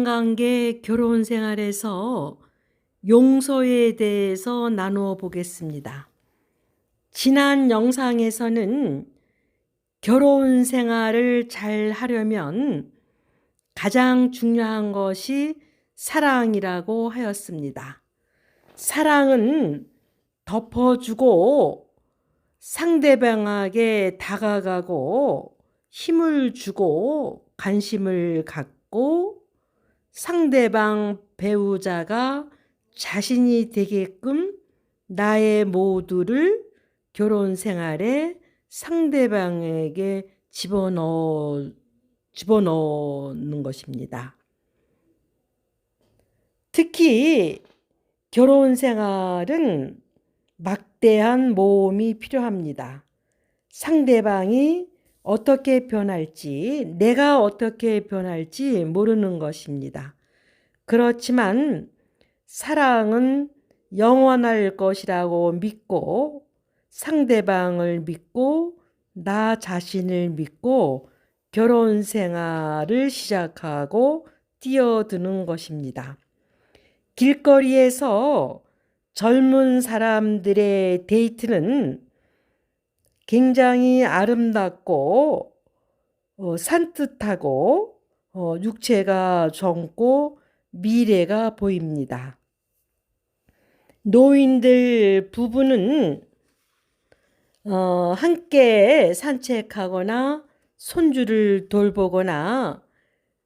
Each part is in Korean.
인간관계 결혼 생활에서 용서에 대해서 나누어 보겠습니다. 지난 영상에서는 결혼 생활을 잘 하려면 가장 중요한 것이 사랑이라고 하였습니다. 사랑은 덮어주고 상대방에게 다가가고 힘을 주고 관심을 갖고 상대방 배우자가 자신이 되게끔 나의 모두를 결혼 생활에 상대방에게 집어넣어, 집어넣는 것입니다. 특히 결혼 생활은 막대한 모험이 필요합니다. 상대방이 어떻게 변할지, 내가 어떻게 변할지 모르는 것입니다. 그렇지만 사랑은 영원할 것이라고 믿고 상대방을 믿고 나 자신을 믿고 결혼 생활을 시작하고 뛰어드는 것입니다. 길거리에서 젊은 사람들의 데이트는 굉장히 아름답고 어, 산뜻하고 어, 육체가 젊고 미래가 보입니다. 노인들 부부는 어, 함께 산책하거나 손주를 돌보거나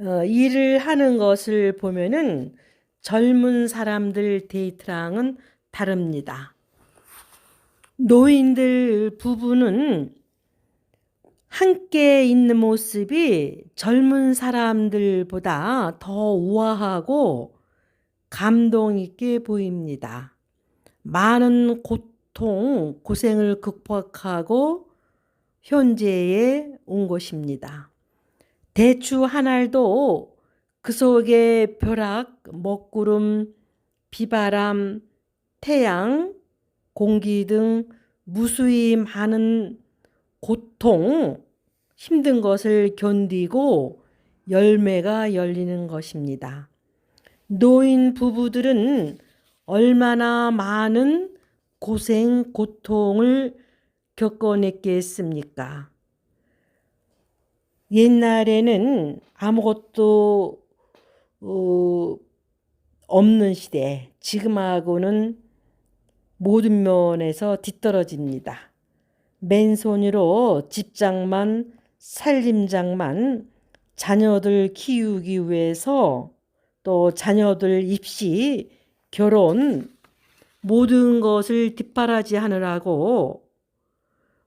어, 일을 하는 것을 보면은 젊은 사람들 데이트랑은 다릅니다. 노인들 부부는 함께 있는 모습이 젊은 사람들보다 더 우아하고 감동 있게 보입니다. 많은 고통, 고생을 극복하고 현재에 온 것입니다. 대추 한 알도 그 속에 벼락, 먹구름, 비바람, 태양, 공기 등 무수히 많은 고통, 힘든 것을 견디고 열매가 열리는 것입니다. 노인 부부들은 얼마나 많은 고생, 고통을 겪어냈겠습니까? 옛날에는 아무것도 어, 없는 시대, 지금하고는 모든 면에서 뒤떨어집니다. 맨손으로 집장만, 살림장만 자녀들 키우기 위해서 또 자녀들 입시, 결혼 모든 것을 뒷바라지 하느라고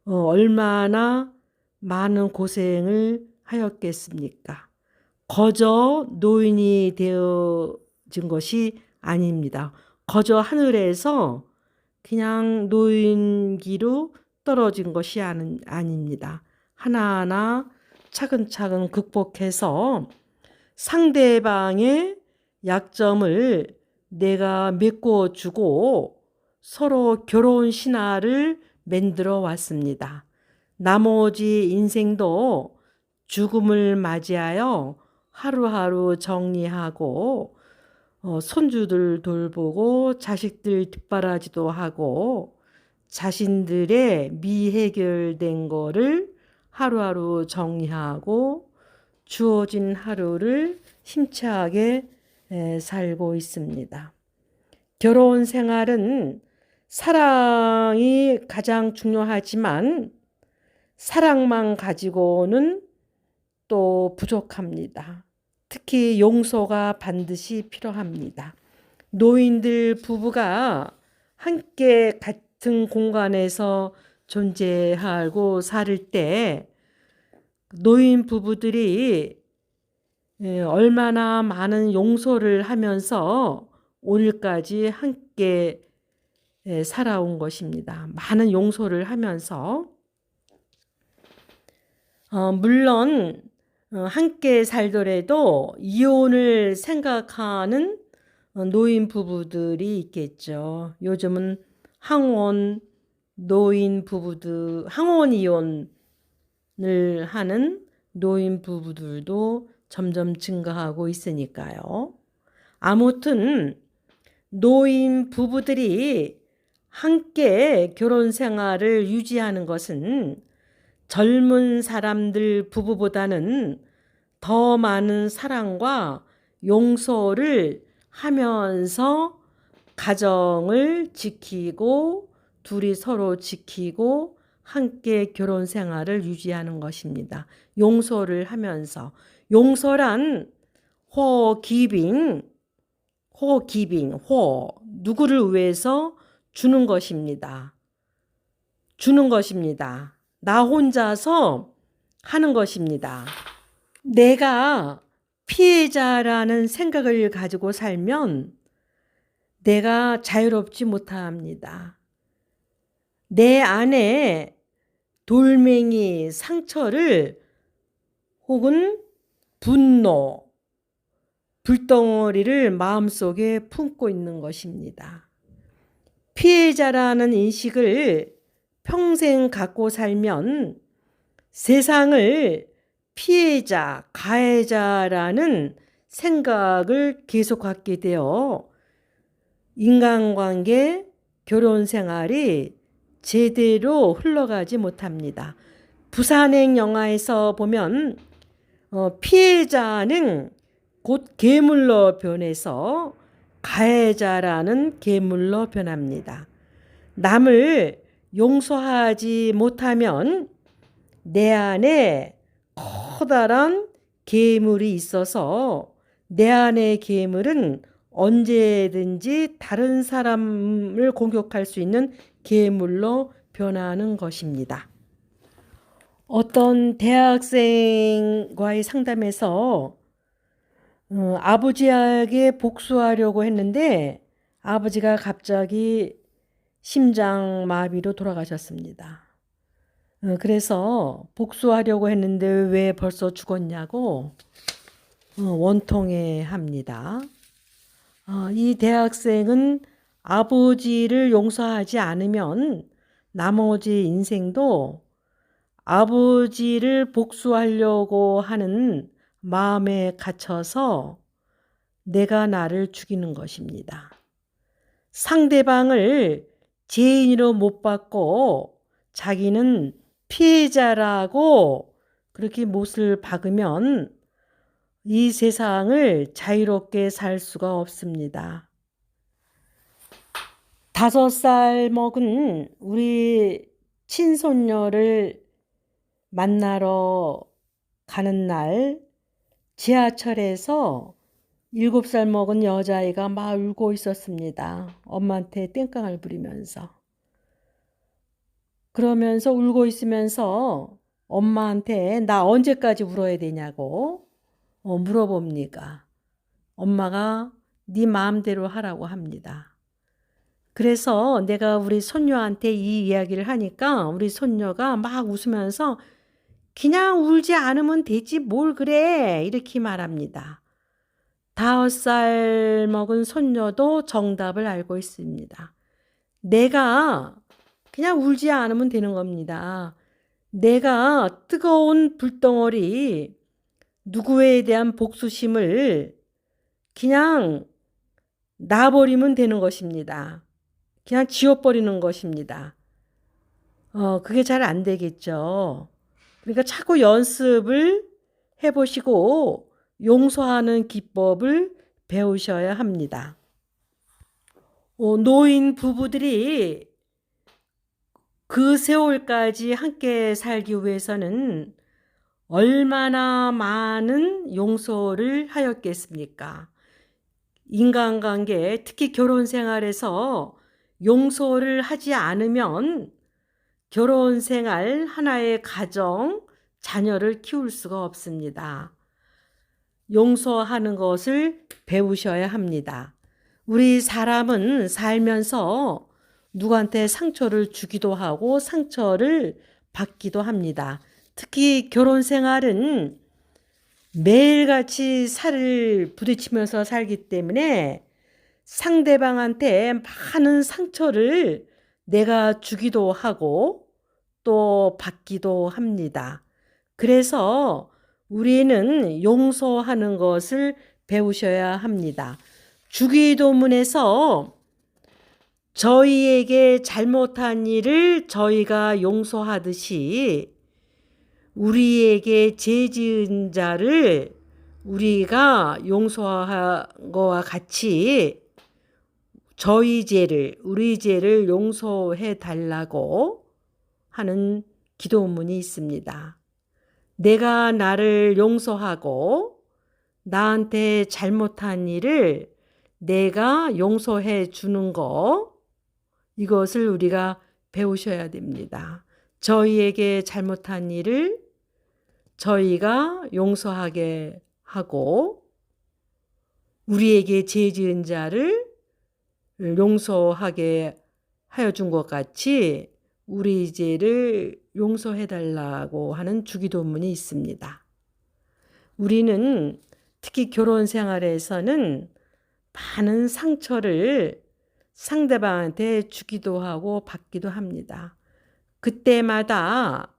어, 얼마나 많은 고생을 하였겠습니까? 거저 노인이 되어진 것이 아닙니다. 거저 하늘에서 그냥 노인기로 떨어진 것이 아는, 아닙니다. 하나하나 차근차근 극복해서 상대방의 약점을 내가 메꿔 주고 서로 결혼 신화를 만들어 왔습니다. 나머지 인생도 죽음을 맞이하여 하루하루 정리하고 어, 손주들 돌보고 자식들 뒷바라지도 하고 자신들의 미해결된 거를 하루하루 정리하고 주어진 하루를 힘차게 에, 살고 있습니다. 결혼 생활은 사랑이 가장 중요하지만 사랑만 가지고는 또 부족합니다. 특히 용서가 반드시 필요합니다. 노인들 부부가 함께 같은 공간에서 존재하고 살 때 노인 부부들이 예, 얼마나 많은 용서를 하면서 오늘까지 함께 예, 살아온 것입니다. 많은 용서를 하면서 어, 물론 어, 함께 살더라도 이혼을 생각하는 어, 노인 부부들이 있겠죠. 요즘은 항원 노인 부부들 항원 이혼을 하는 노인 부부들도 점점 증가하고 있으니까요. 아무튼 노인 부부들이 함께 결혼 생활을 유지하는 것은 젊은 사람들 부부보다는 더 많은 사랑과 용서를 하면서 가정을 지키고 둘이 서로 지키고 함께 결혼 생활을 유지하는 것입니다. 용서를 하면서 용서란 호 기빙 호 기빙 호 누구를 위해서 주는 것입니다. 주는 것입니다. 나 혼자서 하는 것입니다. 내가 피해자라는 생각을 가지고 살면 내가 자유롭지 못합니다. 내 안에 돌멩이, 상처를 혹은 분노, 불덩어리를 마음속에 품고 있는 것입니다. 피해자라는 인식을 평생 갖고 살면 세상을 피해자, 가해자라는 생각을 계속 갖게 되어 인간관계, 결혼 생활이 제대로 흘러가지 못합니다. 부산행 영화에서 보면 어, 피해자는 곧 괴물로 변해서 가해자라는 괴물로 변합니다. 남을 용서하지 못하면 내 안에 커다란 괴물이 있어서 내 안의 괴물은 언제든지 다른 사람을 공격할 수 있는 괴물로 변하는 것입니다. 어떤 대학생과의 상담에서 어, 아버지에게 복수하려고 했는데 아버지가 갑자기 심장 마비로 돌아가셨습니다. 어, 그래서 복수하려고 했는데 왜 벌써 죽었냐고 어, 원통해 합니다. 어, 이 대학생은 아버지를 용서하지 않으면 나머지 인생도 아버지를 복수하려고 하는 마음에 갇혀서 내가 나를 죽이는 것입니다. 상대방을 죄인으로 못 받고 자기는 피해자라고 그렇게 못을 박으면 이 세상을 자유롭게 살 수가 없습니다. 다섯 살 먹은 우리 친손녀를 만나러 가는 날 지하철에서 일곱 살 먹은 여자아이가 막 울고 있었습니다. 엄마한테 땡깡을 부리면서. 그러면서 울고 있으면서 엄마한테 나 언제까지 울어야 되냐고 어, 물어봅니까. 엄마가 네 마음대로 하라고 합니다. 그래서 내가 우리 손녀한테 이 이야기를 하니까 우리 손녀가 막 웃으면서 그냥 울지 않으면 되지 뭘 그래 이렇게 말합니다. 다섯 살 먹은 손녀도 정답을 알고 있습니다. 내가 그냥 울지 않으면 되는 겁니다. 내가 뜨거운 불덩어리 누구에 대한 복수심을 그냥 놔버리면 되는 것입니다. 그냥 지워버리는 것입니다. 어, 그게 잘 안 되겠죠. 그러니까 자꾸 연습을 해보시고 용서하는 기법을 배우셔야 합니다. 어, 노인 부부들이 그 세월까지 함께 살기 위해서는 얼마나 많은 용서를 하였겠습니까? 인간관계, 특히 결혼 생활에서 용서를 하지 않으면 결혼 생활, 하나의 가정, 자녀를 키울 수가 없습니다. 용서하는 것을 배우셔야 합니다. 우리 사람은 살면서 누구한테 상처를 주기도 하고 상처를 받기도 합니다. 특히 결혼 생활은 매일같이 살을 부딪히면서 살기 때문에 상대방한테 많은 상처를 내가 주기도 하고 또 받기도 합니다. 그래서 우리는 용서하는 것을 배우셔야 합니다. 주기도문에서 저희에게 잘못한 일을 저희가 용서하듯이 우리에게 죄 지은 자를 우리가 용서한 거와 같이 저희 죄를 우리 죄를 용서해 달라고 하는 기도문이 있습니다. 내가 나를 용서하고 나한테 잘못한 일을 내가 용서해 주는 거 이것을 우리가 배우셔야 됩니다. 저희에게 잘못한 일을 저희가 용서하게 하고 우리에게 죄 지은 자를 용서하게 하여 준 것 같이 우리 죄를 용서해 달라고 하는 주기도문이 있습니다. 우리는 특히 결혼 생활에서는 많은 상처를 상대방한테 주기도 하고 받기도 합니다. 그때마다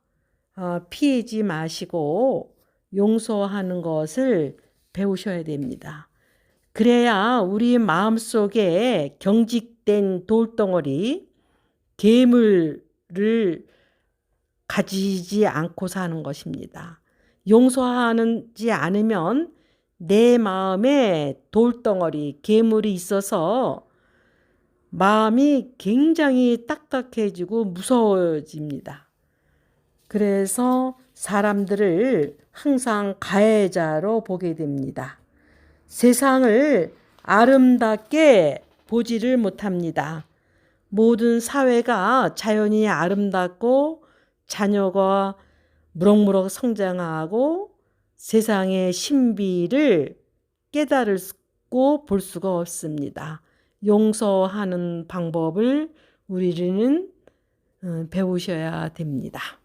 어, 피하지 마시고 용서하는 것을 배우셔야 됩니다. 그래야 우리 마음 속에 경직된 돌덩어리, 괴물을 가지지 않고 사는 것입니다. 용서하지 않으면 내 마음에 돌덩어리, 괴물이 있어서 마음이 굉장히 딱딱해지고 무서워집니다. 그래서 사람들을 항상 가해자로 보게 됩니다. 세상을 아름답게 보지를 못합니다. 모든 사회가 자연이 아름답고 자녀가 무럭무럭 성장하고 세상의 신비를 깨달고 볼 수가 없습니다. 용서하는 방법을 우리는 어, 배우셔야 됩니다.